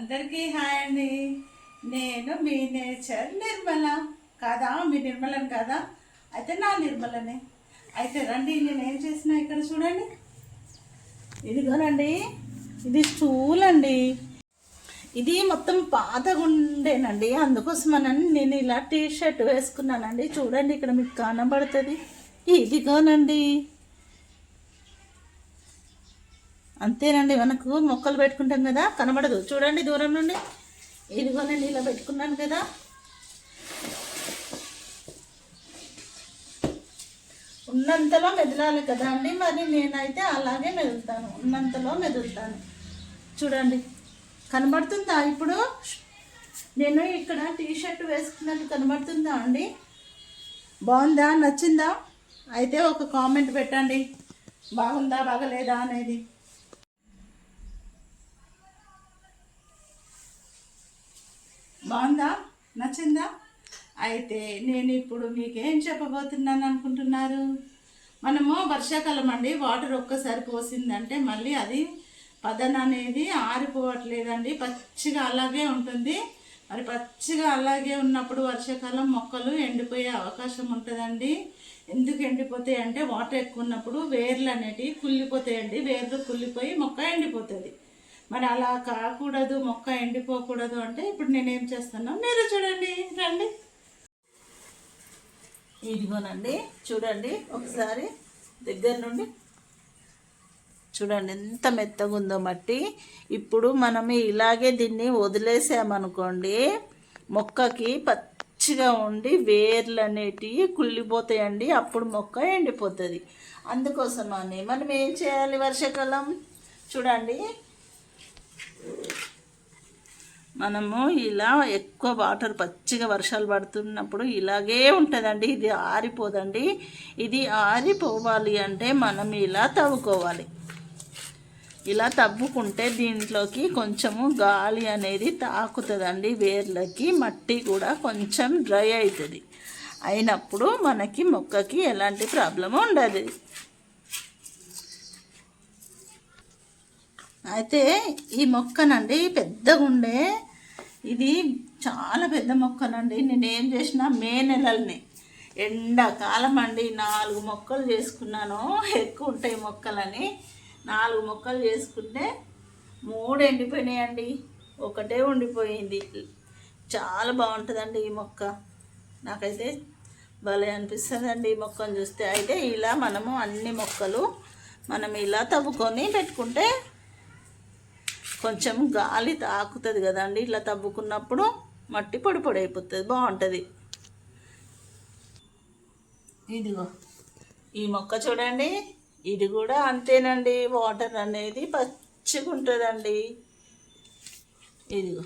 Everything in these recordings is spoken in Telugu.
అందరికీ హాయ్ అండి. నేను మీ నేచర్ నిర్మల. కాదా? మీ నిర్మలని కాదా? అయితే నా నిర్మలనే. అయితే రండి నేను ఏం చేసిన ఇక్కడ చూడండి. ఇదిగోనండి ఇది స్టూల్ అండి ఇది మొత్తం పాతగా ఉండేనండి. అందుకోసమనని నేను ఇలా టీ షర్ట్ వేసుకున్నానండి. చూడండి ఇక్కడ మీకు కనబడుతుంది. ఇదిగోనండి. అంతేనండి మనకు మొక్కలు పెట్టుకుంటాం కదా కనబడదు. చూడండి దూరం నుండి. ఇదిగో నేను ఇలా పెట్టుకున్నాను కదా. ఉన్నంతలో మెదలాలి కదా అండి మరి నేనైతే అలాగే మెదులుతాను. ఉన్నంతలో మెదులుతాను. చూడండి కనబడుతుందా ఇప్పుడు? నేను ఇక్కడ టీ షర్ట్ వేసుకున్నట్టు కనబడుతుందా అండి? బాగుందా? నచ్చిందా? అయితే ఒక కామెంట్ పెట్టండి. బాగుందా? బాగలేదా అనేది. బాగుందా? నచ్చిందా? అయితే నేను ఇప్పుడు మీకేం చెప్పబోతున్నాను అనుకుంటున్నారు? మనము వర్షాకాలం అండి వాటర్ ఒక్కసారి పోసిందంటే మళ్ళీ అది పదన అనేది ఆరిపోవట్లేదండి. పచ్చిగా అలాగే ఉంటుంది. మరి పచ్చిగా అలాగే ఉన్నప్పుడు వర్షాకాలం మొక్కలు ఎండిపోయే అవకాశం ఉంటుందండి. ఎందుకు ఎండిపోతాయి అంటే వాటర్ ఎక్కువ ఉన్నప్పుడు వేర్లు అనేటివి కుళ్ళిపోతాయండి. వేర్లు కుళ్ళిపోయి మొక్క ఎండిపోతుంది. మరి అలా కాకూడదు మొక్క ఎండిపోకూడదు అంటే ఇప్పుడు నేనేం చేస్తున్నాం మీరు చూడండి రండి. ఇదిగోనండి చూడండి ఒకసారి దగ్గర నుండి. చూడండి ఎంత మెత్తగా ఉందో మట్టి. ఇప్పుడు మనం ఇలాగే దీన్ని వదిలేసామనుకోండి మొక్కకి పచ్చిగా ఉండి వేర్లు అనేటివి కుళ్ళిపోతాయండి అప్పుడు మొక్క ఎండిపోతుంది. అందుకోసమని మనం ఏం చేయాలి వర్షాకాలం? చూడండి మనము ఇలా ఎక్కువ వాటర్ పచ్చిగా వర్షాలు పడుతున్నప్పుడు ఇలాగే ఉంటుందండి. ఇది ఆరిపోదండి. ఇది ఆరిపోవాలి అంటే మనం ఇలా తవ్వుకోవాలి. ఇలా తవ్వుకుంటే దీంట్లోకి కొంచెము గాలి అనేది తాకుతుందండి. వేర్లకి మట్టి కూడా కొంచెం డ్రై అవుతుంది అయినప్పుడు మనకి మొక్కకి ఎలాంటి ప్రాబ్లం ఉండదు. అయితే ఈ మొక్కనండి పెద్దగుండే ఇది చాలా పెద్ద మొక్కనండి నేను ఏం చేసిన మే నెలల్ని. ఎండాకాలం అండి. నాలుగు మొక్కలు చేసుకున్నాను. ఎక్కువ ఉంటాయి మొక్కలని. నాలుగు మొక్కలు చేసుకుంటే మూడు ఎండిపోయినాయండి. ఒకటే ఉండిపోయింది. చాలా బాగుంటుందండి ఈ మొక్క. నాకైతే భలే అనిపిస్తుందండి ఈ మొక్కను చూస్తే. అయితే ఇలా మనము అన్ని మొక్కలు మనం ఇలా తవ్వుకొని పెట్టుకుంటే కొంచెం గాలి తాకుతుంది కదండి. ఇట్లా తవ్వుకున్నప్పుడు మట్టి పొడి పొడి అయిపోతుంది. బాగుంటుంది. ఇదిగో ఈ మొక్క చూడండి. ఇది కూడా అంతేనండి. వాటర్ అనేది పచ్చిగా ఉంటుందండి. ఇదిగో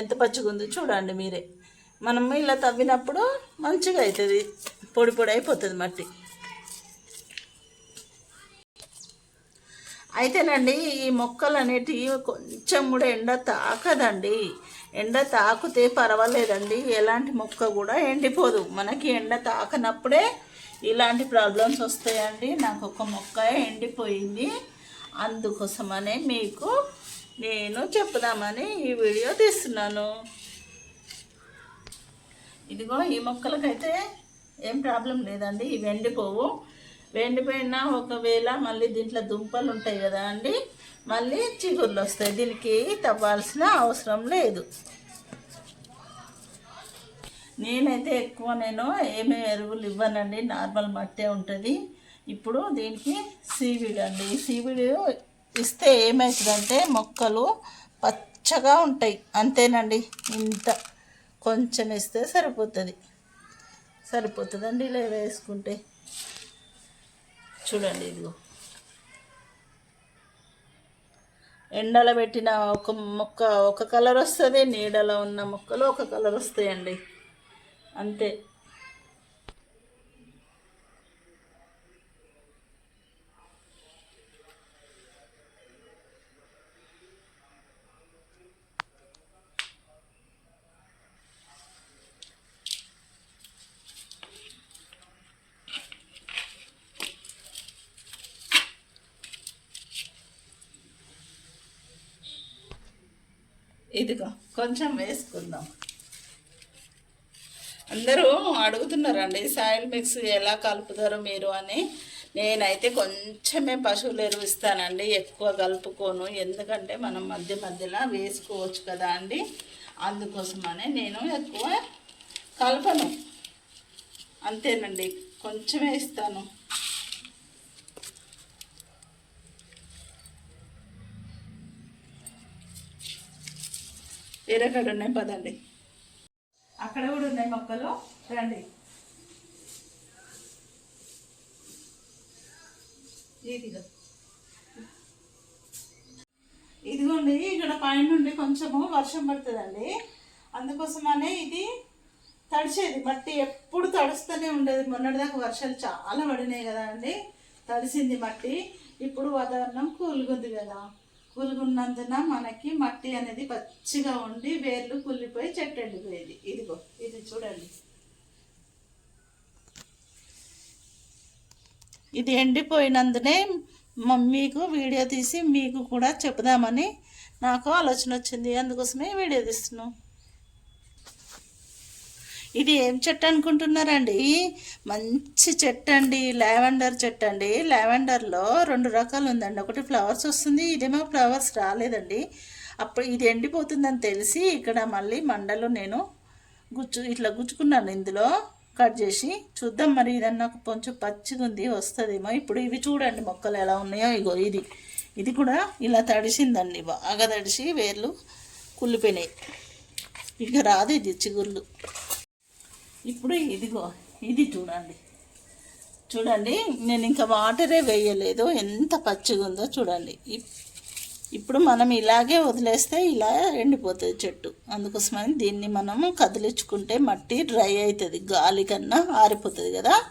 ఎంత పచ్చిగా ఉందో చూడండి మీరే. మనం ఇలా తవ్వినప్పుడు మంచిగా అవుతుంది పొడి పొడి అయిపోతుంది మట్టి. అయితేనండి ఈ మొక్కలు అనేటివి కొంచెం కూడా ఎండ తాకదండి. ఎండ తాకితే పర్వాలేదండి. ఎలాంటి మొక్క కూడా ఎండిపోదు. మనకి ఎండ తాకనప్పుడే ఇలాంటి ప్రాబ్లమ్స్ వస్తాయండి. నాకు ఒక మొక్క ఎండిపోయింది. అందుకోసమనే మీకు నేను చెప్పుదామని ఈ వీడియో తీస్తున్నాను. ఇదిగో ఈ మొక్కలకైతే ఏం ప్రాబ్లం లేదండి. ఇవి ఎండిపోవు. ఎండిపోయిన ఒకవేళ మళ్ళీ దీంట్లో దుంపలు ఉంటాయి కదా అండి మళ్ళీ చిగుర్లు వస్తాయి. దీనికి తవ్వాల్సిన అవసరం లేదు. నేనైతే ఎక్కువ నేను ఏమేమి ఎరువులు ఇవ్వనండి. నార్మల్ మట్టే ఉంటుంది. ఇప్పుడు దీనికి సీవిడ్ అండి. సీవిడ్ ఇస్తే ఏమవుతుందంటే మొక్కలు పచ్చగా ఉంటాయి. అంతేనండి. ఇంత కొంచెం ఇస్తే సరిపోతుంది. సరిపోతుందండి ఇలా వేసుకుంటే. చూడండి ఇదిగో. ఎండలో పెట్టిన ఒక మొక్క ఒక కలర్ వస్తుంది నీడలో ఉన్న మొక్కలు ఒక కలర్ వస్తాయండి. అంతే. ఇదిగో కొంచెం వేసుకుందాం. అందరూ అడుగుతున్నారండి సాయిల్ మిక్స్ ఎలా కలుపుతారో మీరు అని. నేనైతే కొంచెమే పశువులు ఎరువు ఇస్తానండి ఎక్కువ కలుపుకోను. ఎందుకంటే మనం మధ్య మధ్యలో వేసుకోవచ్చు కదా అండి. అందుకోసమనే నేను ఎక్కువ కలపను. అంతేనండి కొంచెమే ఇస్తాను. వేరేకాడ ఉన్నాయి పదండి. అక్కడ కూడా ఉన్నాయి మొక్కలు. రండి. ఇదిగో. ఇదిగోండి ఇక్కడ పైన నుండి కొంచెము వర్షం పడుతుందండి. అందుకోసమనే ఇది తడిచేది. మట్టి ఎప్పుడు తడుస్తూనే ఉండేది. మొన్నటిదాకా వర్షాలు చాలా పడినాయి కదా అండి. తడిసింది మట్టి. ఇప్పుడు వాతావరణం కూల్గా కదా. కూల్గా మనకి మట్టి అనేది పచ్చిగా ఉండి వేర్లు కుళ్ళిపోయి చెట్టు ఎండిపోయేది. ఇదిగో ఇది చూడండి. ఇది ఎండిపోయినందునే మీకు వీడియో తీసి మీకు కూడా చెప్దామని నాకు ఆలోచన వచ్చింది. అందుకోసమే వీడియో తీస్తున్నాం. ఇది ఏం చెట్టు అనుకుంటున్నారండి? మంచి చెట్టు అండి లావెండర్ చెట్టు అండి. లావెండర్లో రెండు రకాలు ఉందండి. ఒకటి ఫ్లవర్స్ వస్తుంది ఇదేమో ఫ్లవర్స్ రాలేదండి. అప్పుడు ఇది ఎండిపోతుందని తెలిసి ఇక్కడ మళ్ళీ మండలో నేను గుచ్చు ఇట్లా గుచ్చుకున్నాను ఇందులో కట్ చేసి. చూద్దాం మరి ఇదన్నా కొంచెం పచ్చిగా ఉంది వస్తుందేమో. ఇప్పుడు ఇవి చూడండి మొక్కలు ఎలా ఉన్నాయో ఇగో ఇది. ఇది కూడా ఇలా తడిసిందండి బాగా తడిసి వేర్లు కుళ్ళిపోయినాయి. ఇక రాదు ఇది చిగుర్లు. ఇప్పుడు ఇదిగో ఇది చూడండి. చూడండి నేను ఇంకా వాటరే వేయలేదు. ఎంత పచ్చిగా ఉందో చూడండి. ఇప్- ఇప్పుడు మనం ఇలాగే వదిలేస్తే ఇలా ఎండిపోతుంది చెట్టు. అందుకోసమని దీన్ని మనం కదిలించుకుంటే మట్టి డ్రై అవుతుంది గాలి కన్నా ఆరిపోతుంది కదా.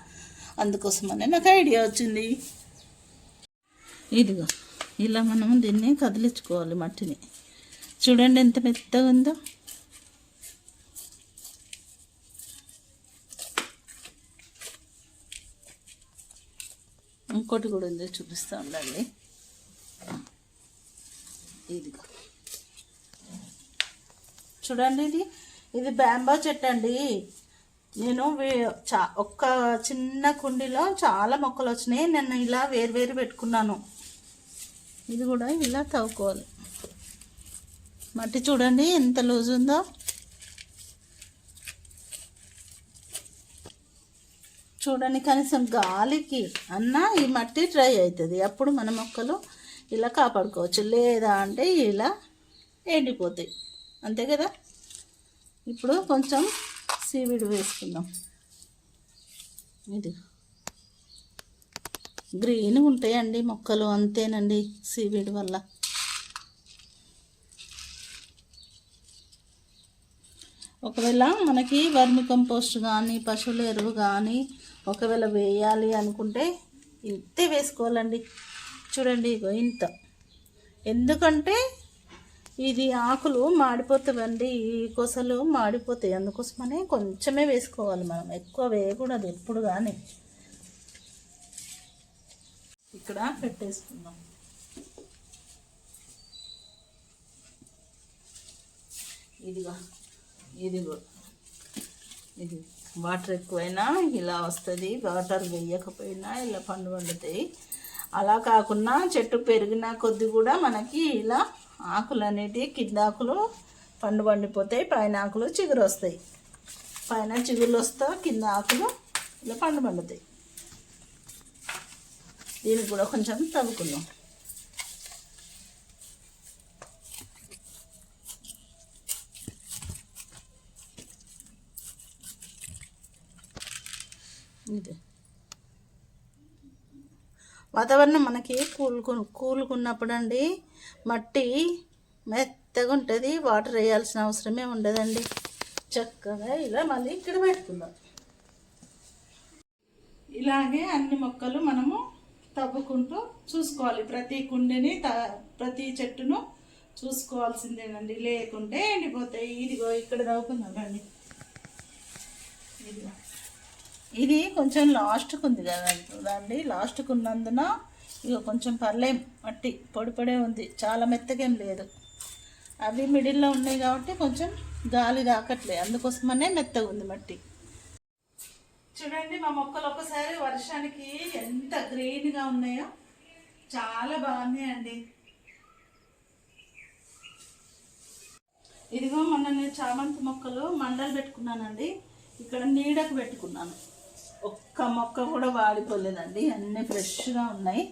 అందుకోసమని నాకు ఐడియా వచ్చింది. ఇదిగో ఇలా మనం దీన్ని కదిలించుకోవాలి మట్టిని. చూడండి ఎంత మెత్తగా ఉందో. ఇంకోటి కూడా ఉంది చూపిస్తూ ఉండండి. ఇదిగో. చూడండి ఇది ఇది బ్యాంబా చెట్టు అండి నేను వే- చా ఒక్క చిన్న కుండీలో చాలా మొక్కలు వచ్చినాయి నేను ఇలా వేరు వేరు పెట్టుకున్నాను. ఇది కూడా ఇలా తవ్వుకోవాలి. మట్టి చూడండి ఎంత లూజ్ ఉందో చూడండి కనీసం గాలికి అన్నా ఈ మట్టి డ్రై అవుతుంది. అప్పుడు మన మొక్కలు ఇలా కాపాడుకోవచ్చు. లేదా అంటే ఇలా ఎండిపోతాయి. అంతే కదా? ఇప్పుడు కొంచెం సీవిడ్ వేసుకుందాం. ఇది. గ్రీన్ ఉంటాయండి మొక్కలు అంతేనండి సీవిడ్ వల్ల. ఒకవేళ మనకి వర్మి కంపోస్ట్ కానీ పశువుల ఎరువు కానీ ఒకవేళ వేయాలి అనుకుంటే ఇంతే వేసుకోవాలండి. చూడండి ఇగో ఇంత. ఎందుకంటే ఇది ఆకులు మాడిపోతాయండి ఈ కొసలు మాడిపోతాయి. అందుకోసమనే కొంచెమే వేసుకోవాలి మనం. ఎక్కువ వేయకూడదు ఎప్పుడు కానీ ఇక్కడ పెట్టేసుకుందాం. ఇదిగో ఇదిగో ఇది. వాటర్ ఎక్కువైనా ఇలా వస్తుంది వాటర్ వేయకపోయినా ఇలా పండు పండుతాయి అలా కాకుండా చెట్టు పెరిగిన కొద్ది కూడా మనకి ఇలా ఆకులు అనేటివి కింద ఆకులు పండు పండిపోతాయి పైన ఆకులు చిగురు వస్తాయి. పైన చిగురులు వస్తా కింద ఆకులు ఇలా పండు పండుతాయి దీనికి కూడా కొంచెం తవ్వుకుందాం ఇది వాతావరణం మనకి కూలుకు కూలుకున్నప్పుడు అండి మట్టి మెత్తగా ఉంటుంది వాటర్ వేయాల్సిన అవసరమే ఉండదండి. చక్కగా ఇలా మళ్ళీ ఇక్కడ పెట్టుకుందాం. ఇలాగే అన్ని మొక్కలు మనము తవ్వుకుంటూ చూసుకోవాలి. ప్రతి కుండిని త ప్రతి చెట్టును చూసుకోవాల్సిందేనండి. లేకుంటే ఎండిపోతాయి. ఇదిగో ఇక్కడ తవ్వుకుందామండి ఇదిగో. ఇది కొంచెం లాస్ట్కు ఉంది కదా చూడండి. లాస్ట్కు ఉన్నందున ఇక కొంచెం పర్లేం మట్టి పొడి పొడే ఉంది. చాలా మెత్తగేం లేదు. అవి మిడిల్లో ఉన్నాయి కాబట్టి కొంచెం గాలి తాకట్లే. అందుకోసమనే మెత్తగా ఉంది మట్టి. చూడండి మా మొక్కలు ఒకసారి వర్షానికి ఎంత గ్రీన్గా ఉన్నాయో. చాలా బాగున్నాయండి ఇదిగో మొన్న నేను చామంతి మొక్కలు మండలు పెట్టుకున్నానండి. ఇక్కడ నీడకు పెట్టుకున్నాను. ఒక్క మొక్క కూడా వాడిపోలేదండి. అన్నీ ఫ్రెష్గా ఉన్నాయి.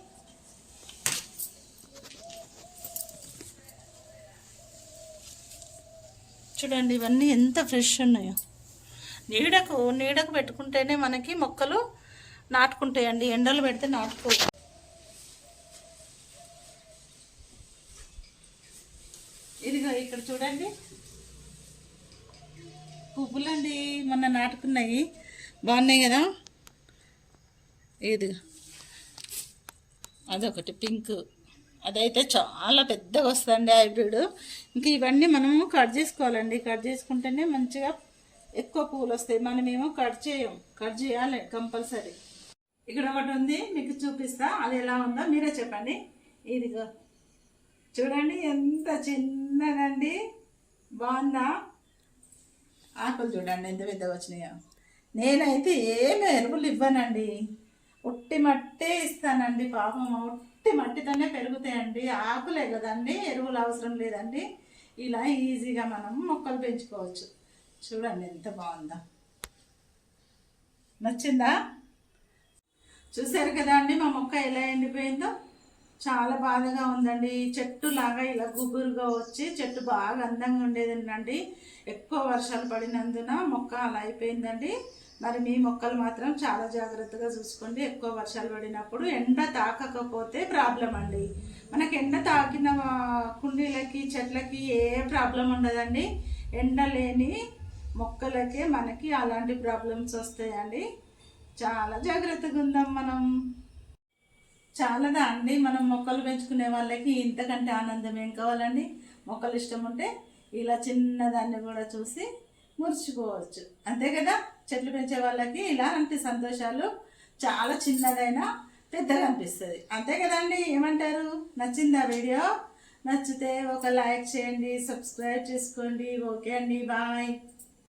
చూడండి ఇవన్నీ ఎంత ఫ్రెష్ ఉన్నాయో. నీడకు నీడకు పెట్టుకుంటేనే మనకి మొక్కలు నాటుకుంటాయండి. ఎండలు పెడితే నాటుకో ఇదిగో ఇక్కడ చూడండి. పువ్వులండి మొన్న నాటుకున్నాయి. బాగున్నాయి కదా? ఇది అదొకటి పింక్. అదైతే చాలా పెద్దగా వస్తుందండి హైబ్రిడ్. ఇంక ఇవన్నీ మనము కట్ చేసుకోవాలండి. కట్ చేసుకుంటేనే మంచిగా ఎక్కువ పూలు వస్తాయి. మనమేమో కట్ చేయం. కట్ చేయాలి కంపల్సరీ. ఇక్కడ ఒకటి ఉంది మీకు చూపిస్తా. అది ఎలా ఉందో మీరే చెప్పండి. ఇదిగో. చూడండి ఎంత చిన్నదండి. బాగుందా? ఆకులు చూడండి ఎంత పెద్దగా వచ్చినాయో. నేనైతే ఏమి ఎరువులు ఇవ్వనండి. ఉట్టి మట్టే ఇస్తానండి పాపం. ఉట్టి మట్టితోనే పెరుగుతాయండి. ఆకులే కదండి ఎరువులు అవసరం లేదండి. ఇలా ఈజీగా మనం మొక్కలు పెంచుకోవచ్చు. చూడండి ఎంత బాగుందా. నచ్చిందా? చూసారు కదా అండి మా మొక్క ఎలా ఎండిపోయిందో? చాలా బాధగా ఉందండి. చెట్టు లాగా ఇలా గుబురుగా వచ్చి చెట్టు బాగా అందంగా ఉండేదండి ఎక్కువ వర్షాలు పడినందున మొక్క అలా అయిపోయిందండి. మరి మీ మొక్కలు మాత్రం చాలా జాగ్రత్తగా చూసుకోండి. ఎక్కువ వర్షాలు పడినప్పుడు ఎండ తాకకపోతే ప్రాబ్లం అండి. మనకి ఎండ తాకిన కుండీలకి చెట్లకి ఏ ప్రాబ్లం ఉండదండి. ఎండ లేని మొక్కలకే మనకి అలాంటి ప్రాబ్లమ్స్ వస్తాయండి. చాలా జాగ్రత్తగా ఉందాం మనం. చాలాదా అండి? మనం మొక్కలు పెంచుకునే వాళ్ళకి ఇంతకంటే ఆనందం ఏం కావాలండి? మొక్కలు ఇష్టం ఉంటే ఇలా చిన్నదాన్ని కూడా చూసి మురుచుకోవచ్చు అంతే కదా? చెట్లు పెంచే వాళ్ళకి ఇలాంటి సంతోషాలు చాలా చిన్నదైనా పెద్దగా అనిపిస్తుంది. అంతే కదండి ఏమంటారు? నచ్చిందా వీడియో? నచ్చితే ఒక లైక్ చేయండి సబ్స్క్రైబ్ చేసుకోండి. ఓకే అండి బాయ్.